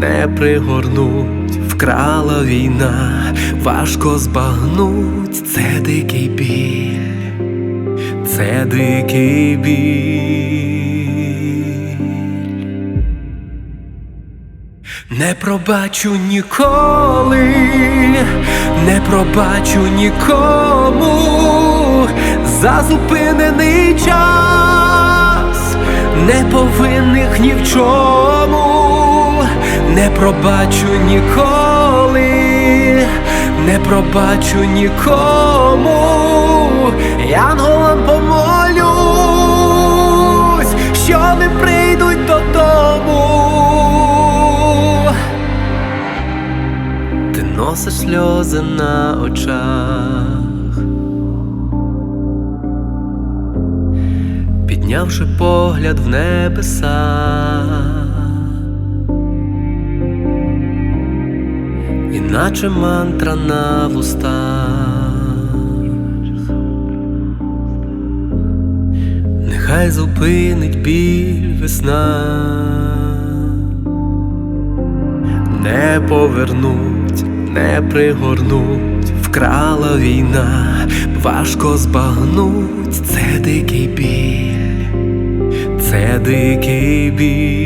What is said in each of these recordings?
не пригорнуть, вкрала війна, важко збагнуть, це дикий біль, це дикий біль. Не пробачу ніколи, не пробачу нікому. За зупинений час, не повинних ні в чому, не пробачу ніколи, не пробачу нікому, янголам помолюсь, що не прийдуть додому. Ти носиш сльози на очах, піднявши погляд в небеса, іначе мантра на вустах, нехай зупинить біль весна. Не повернуть, не пригорнуть, вкрала війна, важко збагнуть, це дикий біль, це дикий біль,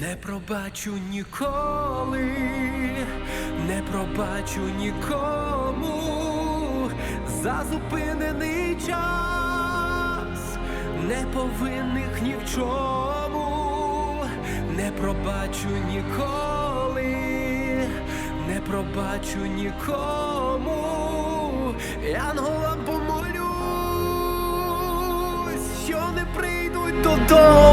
Не пробачу ніколи, не пробачу нікому. За зупинений час, не повинних ні в чому, не пробачу ніколи, не пробачу нікому, янголам помолюсь, що не прийдуть додому.